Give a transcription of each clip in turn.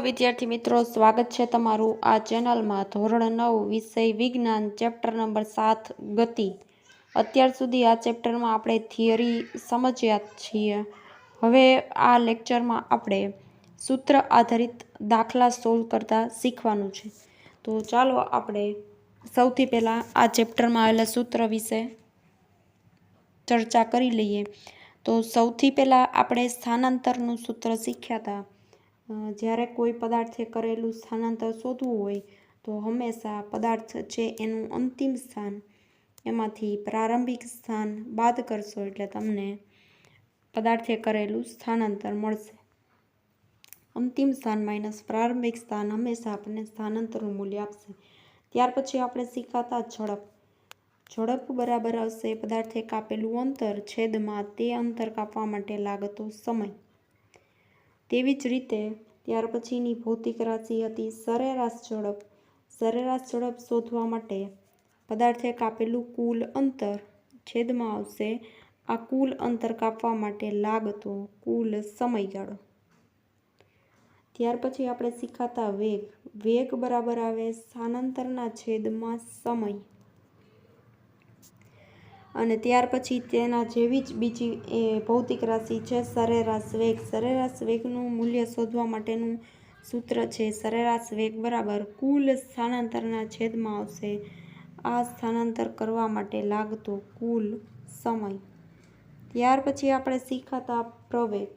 વિદ્યાર્થી મિત્રો, સ્વાગત છે તમારું આ ચેનલમાં. ધોરણ નવ, વિષય વિજ્ઞાન, ચેપ્ટર નંબર સાત, ગતિ. અત્યાર સુધી આ ચેપ્ટરમાં આપણે થિયરી સમજ્યા છીએ. હવે આ લેક્ચરમાં આપણે સૂત્ર આધારિત દાખલા સોલ્વ કરતા શીખવાનું છે. તો ચાલો આપણે સૌથી પહેલાં આ ચેપ્ટરમાં આવેલા સૂત્ર વિશે ચર્ચા કરી લઈએ. તો સૌથી પહેલાં આપણે સ્થાનાંતરનું સૂત્ર શીખ્યા હતા. જ્યારે કોઈ પદાર્થે કરેલું સ્થાનાંતર શોધવું હોય, તો હંમેશા પદાર્થ છે એનું અંતિમ સ્થાન. એમાંથી પ્રારંભિક સ્થાન બાદ કરશો એટલે તમને પદાર્થે કરેલું સ્થાનાંતર મળશે. અંતિમ સ્થાન માઇનસ પ્રારંભિક સ્થાન હંમેશા આપણને સ્થાનાંતરનું મૂલ્ય આપશે. ત્યાર પછી આપણે શીખાતા ઝડપ. ઝડપ બરાબર આવશે પદાર્થે કાપેલું અંતર છેદમાં તે અંતર કાપવા માટે લાગતો સમય. તેવી જ રીતે ત્યાર પછીની ભૌતિક રાશિ હતી સરેરાશ ઝડપ. સરેરાશ ઝડપ શોધવા માટે પદાર્થે કાપેલું કુલ અંતર છેદમાં આવશે. આ કુલ અંતર કાપવા માટે લાગતો કુલ સમયગાળો. ત્યાર પછી આપણે શીખાતા વેગ. વેગ બરાબર આવે સ્થાનાંતરના છેદમાં સમય. અને ત્યાર પછી તેના જેવી જ બીજી એ ભૌતિક રાશિ છે, સરેરાશ વેગ. સરેરાશ વેગનું મૂલ્ય શોધવા માટેનું સૂત્ર છે, સરેરાશ વેગ બરાબર કુલ સ્થાનાંતરના છેદમાં આવશે. આ સ્થાનાંતર કરવા માટે લાગતો કુલ સમય. ત્યાર પછી આપણે શીખાતા પ્રવેગ.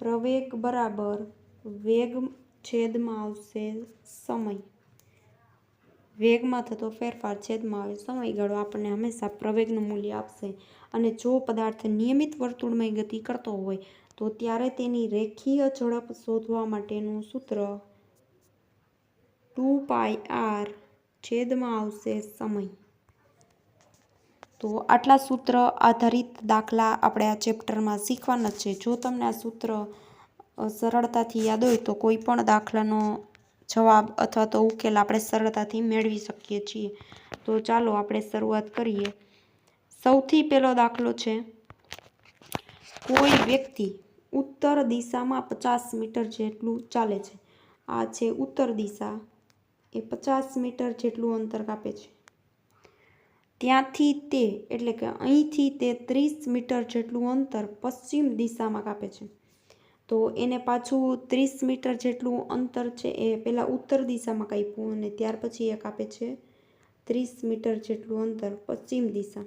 પ્રવેગ બરાબર વેગ છેદમાં આવશે સમય. વેગમાં થતો ફેરફાર છેદમાં આવે. સમયગાળો આપણને હંમેશા પ્રવેગનું મૂલ્ય આપશે અને જો પદાર્થ નિયમિત વર્તુળમય ગતિ કરતો હોય, તો ત્યારે તેની રેખીય ઝડપ શોધવા માટેનું સૂત્ર ટુ પાય આર છેદમાં આવશે સમય. તો આટલા સૂત્ર આધારિત દાખલા આપણે આ ચેપ્ટરમાં શીખવાના છે. જો તમને આ સૂત્ર સરળતાથી યાદ હોય તો કોઈ પણ દાખલાનો જવાબ અથવા તો ઉકેલ આપણે સરળતાથી મેળવી શકીએ છીએ. તો ચાલો આપણે શરૂઆત કરીએ. સૌથી પહેલો દાખલો છે, કોઈ વ્યક્તિ ઉત્તર દિશામાં પચાસ મીટર જેટલું ચાલે છે. આ છે ઉત્તર દિશા. એ પચાસ મીટર જેટલું અંતર કાપે છે. ત્યાંથી તે, એટલે કે અહીંથી તે ત્રીસ મીટર જેટલું અંતર પશ્ચિમ દિશામાં કાપે છે. તો એને પાછું ત્રીસ મીટર જેટલું અંતર છે એ પહેલાં ઉત્તર દિશામાં કાપ્યું અને ત્યાર પછી એ કાપે છે ત્રીસ મીટર જેટલું અંતર પશ્ચિમ દિશા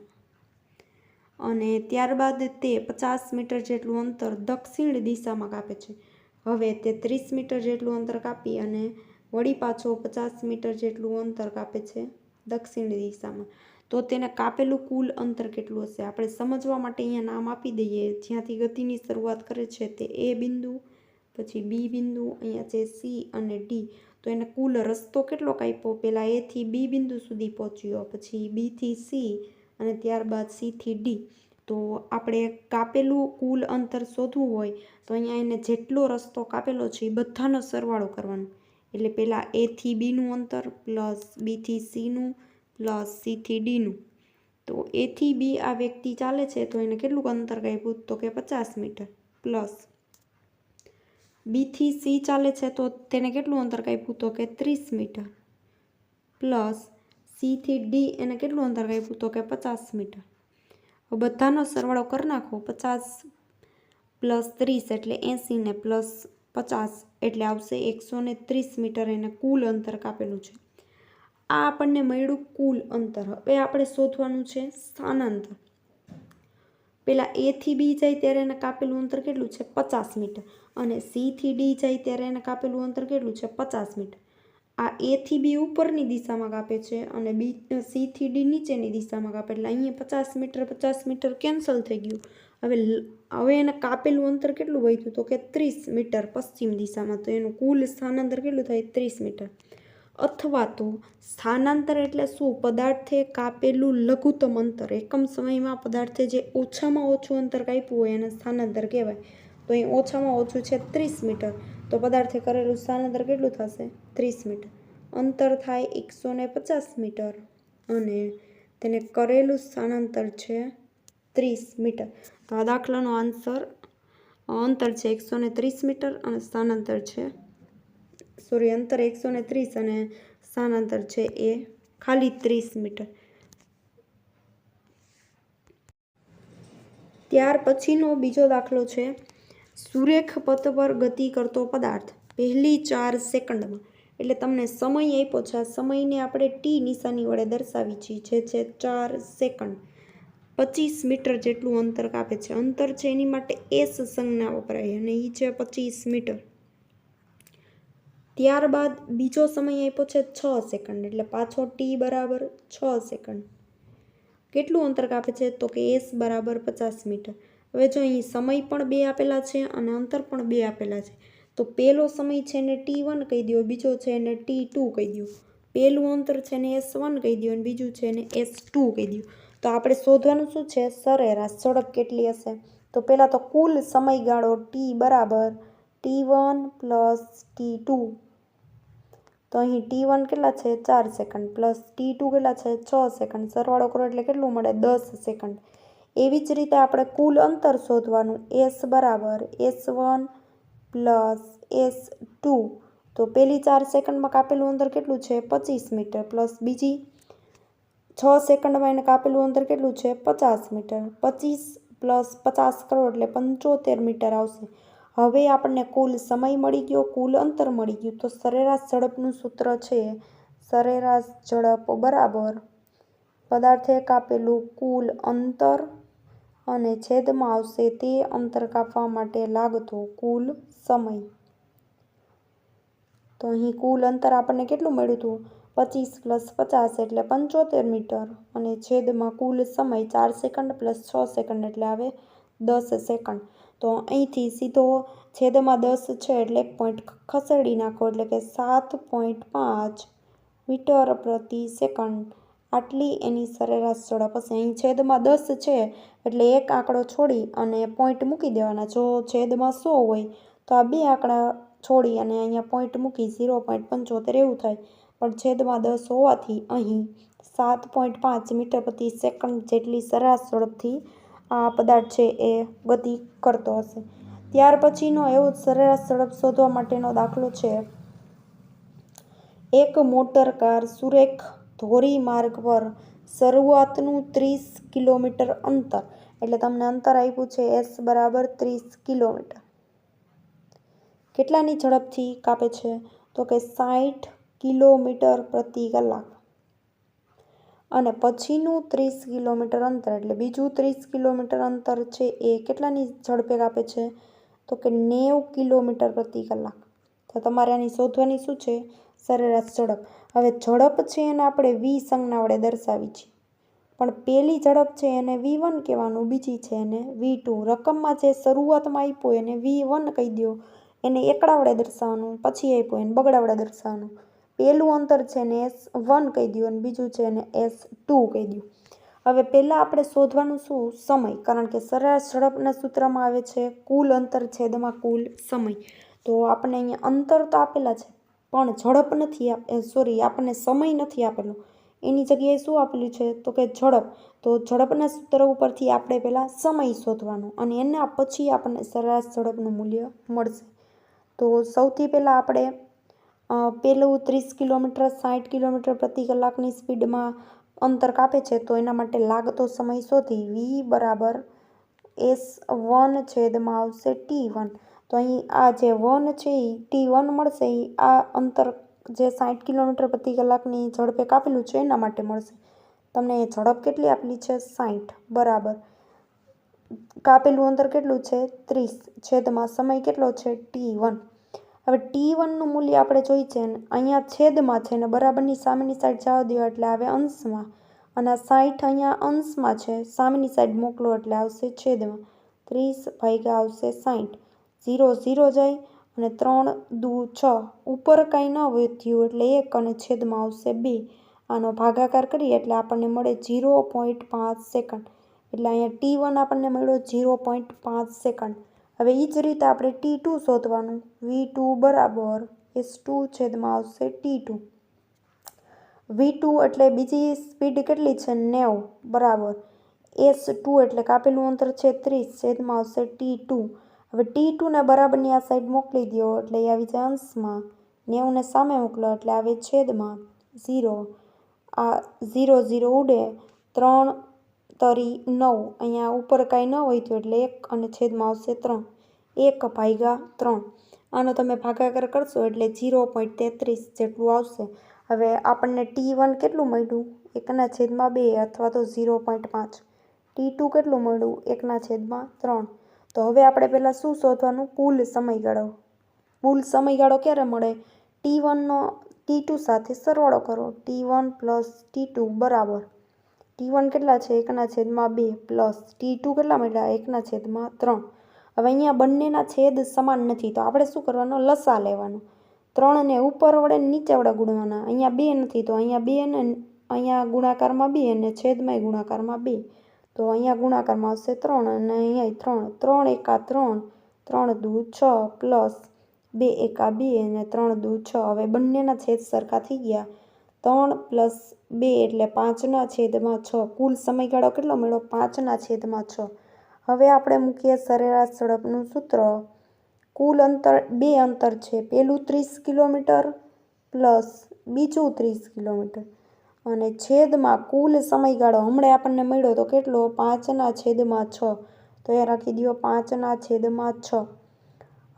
અને ત્યારબાદ તે પચાસ મીટર જેટલું અંતર દક્ષિણ દિશામાં કાપે છે. હવે તે ત્રીસ મીટર જેટલું અંતર કાપી અને વળી પાછો પચાસ મીટર જેટલું અંતર કાપે છે દક્ષિણ દિશામાં. તો તેને કાપેલું કુલ અંતર કેટલું હશે? આપણે સમજવા માટે અહીંયા નામ આપી દઈએ. જ્યાંથી ગતિની શરૂઆત કરે છે તે એ બિંદુ, પછી બી બિંદુ, અહીંયા છે સી અને ડી. તો એને કુલ રસ્તો કેટલો કાપ્યો પહેલાં એથી બી બિંદુ સુધી પહોંચ્યો, પછી બીથી સી અને ત્યારબાદ સીથી ડી. તો આપણે કાપેલું કુલ અંતર શોધવું હોય, તો અહીંયા એને જેટલો રસ્તો કાપેલો છે એ બધાનો સરવાળો કરવાનો. એટલે પહેલાં એથી બીનું અંતર, પ્લસ બીથી સીનું પ્લસ સીથી ડીનું. તો એથી બી આ વ્યક્તિ ચાલે છે, તો એને કેટલું અંતર કાપ્યું? તો કે પચાસ મીટર પ્લસ બીથી સી ચાલે છે, તો તેને કેટલું અંતર કાપ્યું? તો કે ત્રીસ મીટર પ્લસ સીથી ડી એને કેટલું અંતર કાપ્યું? તો કે પચાસ મીટર. બધાનો સરવાળો કરી નાખો. પચાસ પ્લસ ત્રીસ એટલે એંસી ને પ્લસ પચાસ એટલે આવશે એકસો ત્રીસ મીટર. એને કુલ અંતર કાપેલું છે. આ આપણને મળ્યું કુલ અંતર. હવે આપણે શોધવાનું છે સ્થાનાંતર. પહેલાં એથી બી જાય ત્યારે એને કાપેલું અંતર કેટલું છે? પચાસ મીટર. અને સીથી ડી જાય ત્યારે એને કાપેલું અંતર કેટલું છે? પચાસ મીટર. આ એથી બી ઉપરની દિશામાં કાપે છે અને બી સીથી ડી નીચેની દિશામાં કાપે. એટલે અહીંયા પચાસ મીટર પચાસ મીટર કેન્સલ થઈ ગયું. હવે હવે એને કાપેલું અંતર કેટલું વધ્યું? તો કે ત્રીસ મીટર પશ્ચિમ દિશામાં. તો એનું કુલ સ્થાનાંતર કેટલું થાય? ત્રીસ મીટર. અથવા તો સ્થાનાંતર એટલે શું? પદાર્થે કાપેલું લઘુત્તમ અંતર. એકમ સમયમાં પદાર્થે જે ઓછામાં ઓછું અંતર કાપ્યું હોય એને સ્થાનાંતર કહેવાય. તો અહીં ઓછામાં ઓછું છે ત્રીસ મીટર. તો પદાર્થે કરેલું સ્થાનાંતર કેટલું થશે? ત્રીસ મીટર. અંતર થાય એકસો ને પચાસ મીટર. અને તેને કરેલું સ્થાનાંતર છે ત્રીસ મીટર. તો દાખલાનો આન્સર, અંતર છે એકસો ત્રીસ મીટર અને સ્થાનાંતર છે સોરી, અંતર એકસો ને ત્રીસ અને સ્થાનાંતર છે એ ખાલી ત્રીસ મીટર. ત્યાર પછીનો બીજો દાખલો છે, સુરેખ પથ પર ગતિ કરતો પદાર્થ. પહેલી ચાર સેકન્ડમાં. એટલે તમને સમય આપ્યો છે, આ સમયને આપણે ટી નિશાની વડે દર્શાવી છીએ જે છે ચાર સેકન્ડ. પચીસ મીટર જેટલું અંતર કાપે છે. અંતર છે એની માટે એસ સંજ્ઞા વપરાય અને એ છે પચીસ મીટર. ત્યારબાદ બીજો સમય આપ્યો છે છ સેકન્ડ, એટલે પાછો ટી બરાબર છ સેકન્ડ. કેટલું અંતર કાપે છે? તો કે એસ બરાબર પચાસ મીટર. હવે જો અહીં સમય પણ બે આપેલા છે અને અંતર પણ બે આપેલા છે, તો પહેલો સમય છે એને ટી વન કહી દો બીજો છે એને ટી ટુ કહી દો પહેલું અંતર છે એને એસ વન કહી દો અને બીજું છે એને એસ ટુ કહી દો તો આપણે શોધવાનું શું છે? સરેરાશ. ઝડપ કેટલી હશે? તો પહેલાં તો કુલ સમયગાળો ટી બરાબર T one plus T two. તો અહીં ટી વન કેટલા છે? ચાર સેકન્ડ પ્લસ ટી ટુ કેટલા છે? છ સેકન્ડ સરવાળો કરો એટલે કેટલું મળે? દસ સેકન્ડ એવી જ રીતે આપણે કુલ અંતર શોધવાનું. એસ બરાબર S one plus S two તો પહેલી ચાર સેકન્ડમાં કાપેલું અંતર કેટલું છે? પચીસ મીટર પ્લસ બીજી છ સેકન્ડમાં એને કાપેલું અંતર કેટલું છે? પચાસ મીટર. પચીસ પ્લસ પચાસ કરો એટલે પંચોતેર મીટર આવશે. હવે આપણને કુલ સમય મળી ગયો, કુલ અંતર મળી ગયું. તો સરેરાશ ઝડપનું સૂત્ર છે સરેરાશ ઝડપ બરાબર. પદાર્થે કાપેલું કુલ અંતર અને છેદમાં આવશે તે અંતર કાપવા માટે લાગતો કુલ સમય. તો અહીં કુલ અંતર આપણને કેટલું મળ્યું હતું? પચીસ પ્લસ પચાસ એટલે પંચોતેર મીટર અને છેદમાં કુલ સમય ચાર સેકન્ડ પ્લસ છ સેકન્ડ એટલે આવે દસ સેકન્ડ. તો અહીંથી સીધો છેદમાં દસ છે એટલે એક પોઈન્ટ ખસેડી નાખો એટલે કે સાત પોઈન્ટ પાંચ મીટર પ્રતિ સેકન્ડ. આટલી એની સરેરાશ ઝડપ હશે અહીં છેદમાં દસ છે એટલે એક આંકડો છોડી અને પોઈન્ટ મૂકી દેવાના. જો છેદમાં સો હોય તો આ બે આંકડા છોડી અને અહીંયા પોઈન્ટ મૂકી ઝીરો પોઈન્ટ પંચોતેર એવું થાય. પણ છેદમાં દસ હોવાથી અહીં સાત પોઈન્ટ પાંચ મીટર પ્રતિ સેકન્ડ જેટલી સરેરાશ ઝડપથી આ પદાર્થ છે એ ગતિ કરતો હશે. ત્યાર પછીનો એવો સરેરાશ ઝડપ શોધવા માટેનો દાખલો છે. એક મોટર કાર સુરેખ ધોરી માર્ગ પર શરૂઆતનું ત્રીસ કિલોમીટર અંતર, એટલે તમને અંતર આપ્યું છે એસ બરાબર ત્રીસ કિલોમીટર. કેટલાની ઝડપથી કાપે છે? તો કે સાઠ કિલોમીટર પ્રતિ કલાક. અને પછીનું ત્રીસ કિલોમીટર અંતર, એટલે બીજું ત્રીસ કિલોમીટર અંતર છે એ કેટલાની ઝડપે કાપે છે? તો કે નેવ કિલોમીટર પ્રતિ કલાક. તો તમારે આની શોધવાની શું છે? સરેરાશ ઝડપ. હવે ઝડપ છે એને આપણે વી સંજ્ઞા વડે દર્શાવી છે. પણ પહેલી ઝડપ છે એને વી વન કહેવાનું, બીજી છે એને વી ટુ. રકમમાં જે શરૂઆતમાં આપ્યું એને વી વન કહી દો એને એકડા વડે દર્શાવવાનું, પછી આપ્યું એને બગડા વડે દર્શાવવાનું. પહેલું અંતર છે ને એસ વન કહી દઉં અને બીજું છે ને એસ ટુ કહી દઉં હવે પહેલાં આપણે શોધવાનું શું? સમય. કારણ કે સરેરાશ ઝડપના સૂત્રમાં આવે છે કુલ અંતર છેદમાં કુલ સમય. તો આપણને અહીંયા અંતર તો આપેલા છે, પણ ઝડપ નથી સોરી આપણને સમય નથી આપેલો. એની જગ્યાએ શું આપેલું છે? તો કે ઝડપ. તો ઝડપના સૂત્ર ઉપરથી આપણે પહેલાં સમય શોધવાનો અને એના પછી આપણને સરેરાશ ઝડપનું મૂલ્ય મળશે. તો સૌથી પહેલાં આપણે પહેલું ત્રીસ કિલોમીટર, સાઠ કિલોમીટર પ્રતિ કલાકની સ્પીડમાં અંતર કાપે છે, તો એના માટે લાગતો સમય શોધી વી બરાબર એસ વન છેદમાં આવશે ટી વન તો અહીં આ જે વન છે એ ટી વન મળશે એ આ અંતર જે સાઠ કિલોમીટર પ્રતિ કલાકની ઝડપે કાપેલું છે, એના માટે મળશે. તમને ઝડપ કેટલી આપેલી છે? સાઠ. બરાબર. કાપેલું અંતર કેટલું છે? ત્રીસ. છેદમાં સમય કેટલો છે? ટી વન હવે ટી વનનું મૂલ્ય આપણે જોઈ છે ને, અહીંયા છેદમાં છે ને, બરાબરની સામેની સાઈડ જવા દો એટલે આવે અંશમાં. અને આ સાઠ અહીંયા અંશમાં છે, સામેની સાઈડ મોકલો એટલે આવશે છેદમાં. ત્રીસ ભાગ્યા આવશે સાઠ ઝીરો ઝીરો જાય અને ત્રણ દુ છ. ઉપર કાંઈ ન વધ્યું એટલે એક અને છેદમાં આવશે બે. આનો ભાગાકાર કરીએ એટલે આપણને મળે ઝીરો પોઈન્ટ પાંચ સેકન્ડ. એટલે અહીંયા ટી વન આપણને મળ્યો ઝીરો પોઈન્ટ પાંચ સેકન્ડ. હવે એ જ રીતે આપણે ટી ટુ શોધવાનું. વી ટુ બરાબર એસ ટુ છેદમાં આવશે ટી ટુ વી ટુ એટલે બીજી સ્પીડ કેટલી છે? નેવ. બરાબર. એસ ટુ એટલે કાપેલું અંતર છે ત્રીસ, છેદમાં આવશે ટી ટુ હવે ટી ટુને બરાબરની આ સાઈડ મોકલી દો એટલે એ આવી જાય અંશમાં. નેવુંને સામે મોકલો, એટલે આવે છેદમાં ઝીરો. આ ઝીરો ઝીરો ઉડે, ત્રણ તરી નવ. અહીંયા ઉપર કાંઈ ન હોય તો એટલે એક અને છેદમાં આવશે ત્રણ. એક ભાગ્યા ત્રણ. આનો તમે ભાગાકાર કરશો એટલે ઝીરો પોઈન્ટ તેત્રીસ જેટલું આવશે. હવે આપણને ટી વન કેટલું મળ્યું? એકના છેદમાં બે અથવા તો ઝીરો પોઈન્ટ પાંચ. ટી ટુ કેટલું મળ્યું? એકના છેદમાં ત્રણ. તો હવે આપણે પહેલાં શું શોધવાનું? કુલ સમયગાળો. કુલ સમયગાળો ક્યારે મળે? ટી વનનો ટી ટુ સાથે સરવાળો કરો. T one plus T two બરાબર. ટી વન કેટલા છે? એકના છેદમાં બે પ્લસ ટી ટુ કેટલા મળ્યા? એકના છેદમાં ત્રણ. હવે અહીંયા બંનેના છેદ સમાન નથી, તો આપણે શું કરવાનું? લસા લેવાનો. ત્રણને ઉપર વડે નીચે વડે ગુણવાના. અહીંયા બે નથી, તો અહીંયા બે ને અહીંયા ગુણાકારમાં બે અને છેદમાંય ગુણાકારમાં બે. તો અહીંયા ગુણાકારમાં આવશે ત્રણ અને અહીંયા ત્રણ. ત્રણ એકા ત્રણ ત્રણ દુ છ પ્લસ બે એકા બે અને ત્રણ દુ છ. હવે બંનેના છેદ સરખા થઈ ગયા. ત્રણ પ્લસ બે એટલે પાંચના છેદમાં છ. કુલ સમયગાળો કેટલો મળ્યો? પાંચના છેદમાં છ. હવે આપણે મૂકીએ સરેરાશ ઝડપનું સૂત્ર. કુલ અંતર, બે અંતર છે. પહેલું ત્રીસ કિલોમીટર પ્લસ બીજું ત્રીસ કિલોમીટર. અને છેદમાં કુલ સમયગાળો હમણાં આપણને મળ્યો તો કેટલો? પાંચના છેદમાં છ. તો એ રાખી દો, પાંચના છેદમાં છ.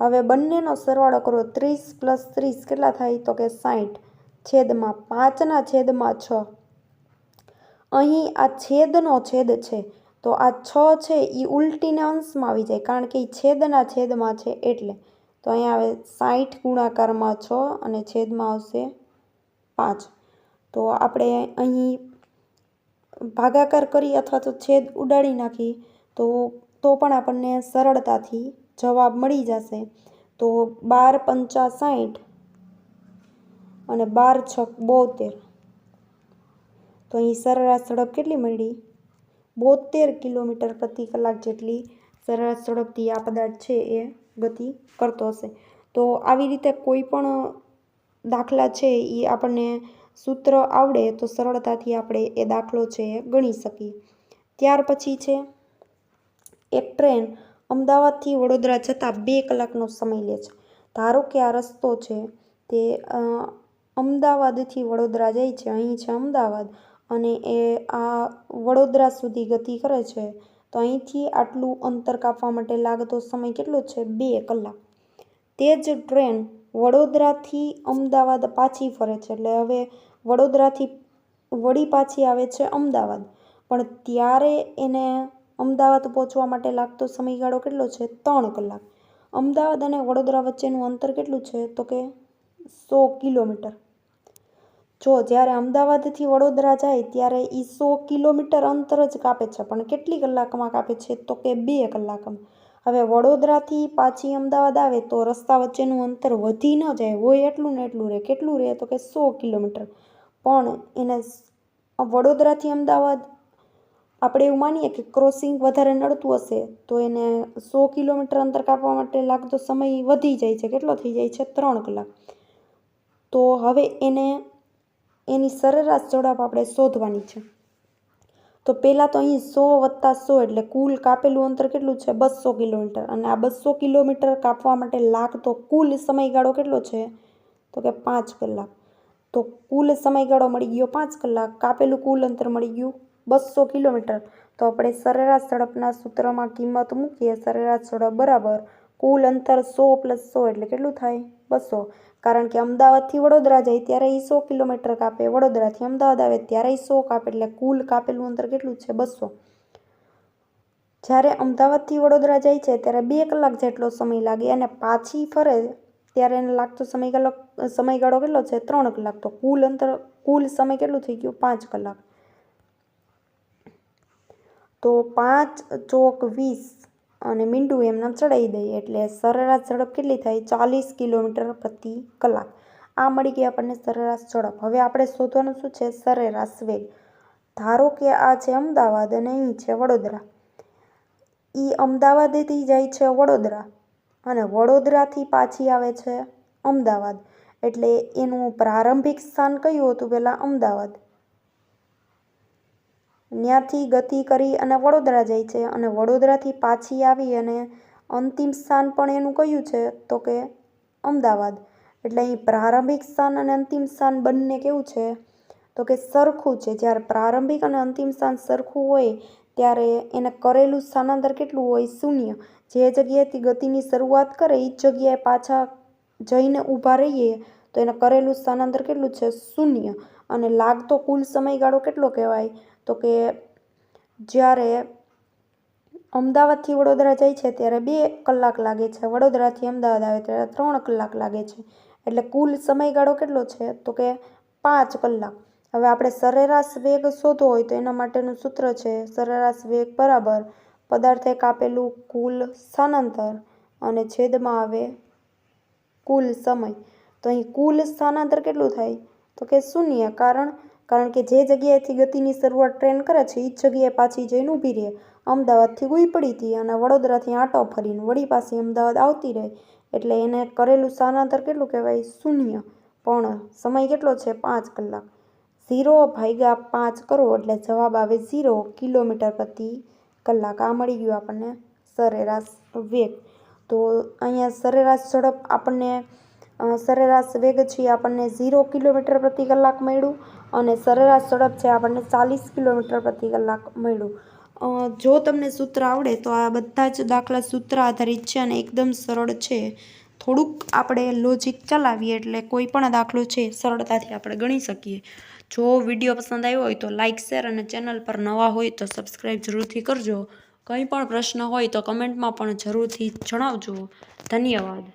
હવે બંનેનો સરવાળો કરો. ત્રીસ પ્લસ ત્રીસ કેટલા થાય? તો કે સાઠ છેદમાં પાંચના છેદમાં છ. અહીં આ છેદનો છેદ છે, તો આ છ છે એ ઉલટીને અંશમાં આવી જાય, કારણ કે એ છેદના છેદમાં છે એટલે. તો અહીંયા આવે સાઠ ગુણાકારમાં છ અને છેદમાં આવશે પાંચ. તો આપણે અહીં ભાગાકાર કરી અથવા તો છેદ ઉડાડી નાખી, તો તો પણ આપણને સરળતાથી જવાબ મળી જશે. તો બાર પંચા સાઠ અને બાર છક બોતેર. તો અહીં સરેરાશ ઝડપ કેટલી મળી? બોતેર કિલોમીટર પ્રતિ કલાક જેટલી સરેરાશ ઝડપથી આ પદાર્થ છે એ ગતિ કરતો હશે. તો આવી રીતે કોઈ પણ દાખલા છે એ આપણને સૂત્ર આવડે તો સરળતાથી આપણે એ દાખલો છે એ ગણી શકીએ. ત્યાર પછી છે, એક ટ્રેન અમદાવાદથી વડોદરા જતાં બે કલાકનો સમય લે છે. ધારો કે આ રસ્તો છે તે અમદાવાદથી વડોદરા જાય છે. અહીં છે અમદાવાદ અને એ આ વડોદરા સુધી ગતિ કરે છે. તો અહીંથી આટલું અંતર કાપવા માટે લાગતો સમય કેટલો છે? બે કલાક. તે જ ટ્રેન વડોદરાથી અમદાવાદ પાછી ફરે છે. એટલે હવે વડોદરાથી વળી પાછી આવે છે અમદાવાદ. પણ ત્યારે એને અમદાવાદ પહોંચવા માટે લાગતો સમયગાળો કેટલો છે? ત્રણ કલાક. અમદાવાદ અને વડોદરા વચ્ચેનું અંતર કેટલું છે? તો કે સો કિલોમીટર. જો જ્યારે અમદાવાદથી વડોદરા જાય ત્યારે એ સો કિલોમીટર અંતર જ કાપે છે, પણ કેટલી કલાકમાં કાપે છે તો કે બે કલાકમાં? હવે વડોદરાથી પાછી અમદાવાદ આવે તો રસ્તા વચ્ચેનું અંતર વધી ન જાય, હોય એટલું ને એટલું રહે, કેટલું રહે તો કે સો કિલોમીટર. પણ એને વડોદરાથી અમદાવાદ આપણે એવું માનીએ કે ક્રોસિંગ વધારે નડતું હશે, તો એને સો કિલોમીટર અંતર કાપવા માટે લાગતો સમય વધી જાય છે, કેટલો થઈ જાય છે? ત્રણ કલાક. તો હવે એને એની સરેરાશ ઝડપ આપણે શોધવાની છે. તો પહેલાં તો અહીં સો વત્તા સો એટલે કુલ કાપેલું અંતર કેટલું છે? બસો કિલોમીટર. અને આ બસો કિલોમીટર કાપવા માટે લાગતો કુલ સમયગાળો કેટલો છે? તો કે પાંચ કલાક. તો કુલ સમયગાળો મળી ગયો પાંચ કલાક. કાપેલું કુલ અંતર મળી ગયું બસો કિલોમીટર. તો આપણે સરેરાશ ઝડપના સૂત્રમાં કિંમત મૂકીએ. સરેરાશ ઝડપ બરાબર કુલ અંતર સો પ્લસ સો એટલે કેટલું થાય? બસો. કારણ કે અમદાવાદથી વડોદરા જાય ત્યારે એ સો કિલોમીટર કાપે. વડોદરાથી અમદાવાદ આવે ત્યારે એ સો કાપે. એટલે કુલ કાપેલું અંતર કેટલું છે? બસો. જ્યારે અમદાવાદથી વડોદરા જાય છે ત્યારે બે કલાક જેટલો સમય લાગે અને પાછી ફરે ત્યારે એને લાગતો સમયગાળો સમયગાળો કેટલો છે? ત્રણ કલાક. તો કુલ અંતર, કુલ સમય કેટલું થઈ ગયું? પાંચ કલાક. તો પાંચ ચોક વીસ. અને મીંડું એમને ચડાવી દઈએ. એટલે સરેરાશ ઝડપ કેટલી થાય? ચાલીસ કિલોમીટર પ્રતિ કલાક. આ મળી ગઈ આપણને સરેરાશ ઝડપ. હવે આપણે શોધવાનું શું છે? સરેરાશ વેગ. ધારો કે આ છે અમદાવાદ અને અહીં છે વડોદરા. એ અમદાવાદથી જાય છે વડોદરા અને વડોદરાથી પાછી આવે છે અમદાવાદ. એટલે એનું પ્રારંભિક સ્થાન કયું હતું? પહેલાં અમદાવાદ. ત્યાંથી ગતિ કરી અને વડોદરા જાય છે અને વડોદરાથી પાછી આવી અને અંતિમ સ્થાન પણ એનું કયું છે? તો કે અમદાવાદ. એટલે અહીં પ્રારંભિક સ્થાન અને અંતિમ સ્થાન બંને કેવું છે? તો કે સરખું છે. જ્યારે પ્રારંભિક અને અંતિમ સ્થાન સરખું હોય, ત્યારે એને કરેલું સ્થાનાંતર કેટલું હોય? શૂન્ય. જે જગ્યાએથી ગતિની શરૂઆત કરે એ જ જગ્યાએ પાછા જઈને ઊભા રહીએ, તો એને કરેલું સ્થાનાંતર કેટલું છે? શૂન્ય. અને લાગતો કુલ સમયગાળો કેટલો કહેવાય? તો કે જ્યારે અમદાવાદથી વડોદરા જાય છે, ત્યારે બે કલાક લાગે છે. વડોદરાથી અમદાવાદ આવે ત્યારે ત્રણ કલાક લાગે છે. એટલે કુલ સમયગાળો કેટલો છે? તો કે પાંચ કલાક. હવે આપણે સરેરાશ વેગ શોધવો હોય તો એના માટેનું સૂત્ર છે, સરેરાશ વેગ બરાબર પદાર્થે કાપેલું કુલ સ્થાનાંતર અને છેદમાં આવે કુલ સમય. તો અહીં કુલ સ્થાનાંતર કેટલું થાય? તો કે શૂન્ય. કારણ કારણ કે જે જગ્યાએથી ગતિની શરૂઆત ટ્રેન કરે છે એ જ જગ્યાએ પાછી જઈને ઊભી રહે. અમદાવાદથી ગુઈ પડી હતી અને વડોદરાથી આંટો ફરીને વળી પાછી અમદાવાદ આવતી રહે. એટલે એને કરેલું સ્થાનાંતર કેટલું કહેવાય? શૂન્ય. પણ સમય કેટલો છે? પાંચ કલાક. ઝીરો ભાગ્યા પાંચ કરો, એટલે જવાબ આવે ઝીરો કિલોમીટર પ્રતિ કલાક. આ મળી ગયું આપણને સરેરાશ વેગ. તો અહીંયા સરેરાશ ઝડપ આપણને સરેરાશ વેગ છે આપણને ઝીરો કિલોમીટર પ્રતિ કલાક મળ્યું અને સરેરાશ ઝડપ છે આપણને ચાલીસ કિલોમીટર પ્રતિ કલાક મળ્યું. જો તમને સૂત્ર આવડે તો આ બધા જ દાખલા સૂત્ર આધારિત છે અને એકદમ સરળ છે. થોડુંક આપણે લોજિક ચલાવીએ એટલે કોઈ પણ દાખલો છે સરળતાથી આપણે ગણી શકીએ. જો વીડિયો પસંદ આવ્યો હોય તો લાઇક શેર અને ચેનલ પર નવા હોય તો સબસ્ક્રાઈબ જરૂરથી કરજો. કંઈ પણ પ્રશ્ન હોય તો કમેન્ટમાં પણ જરૂરથી જણાવજો. ધન્યવાદ.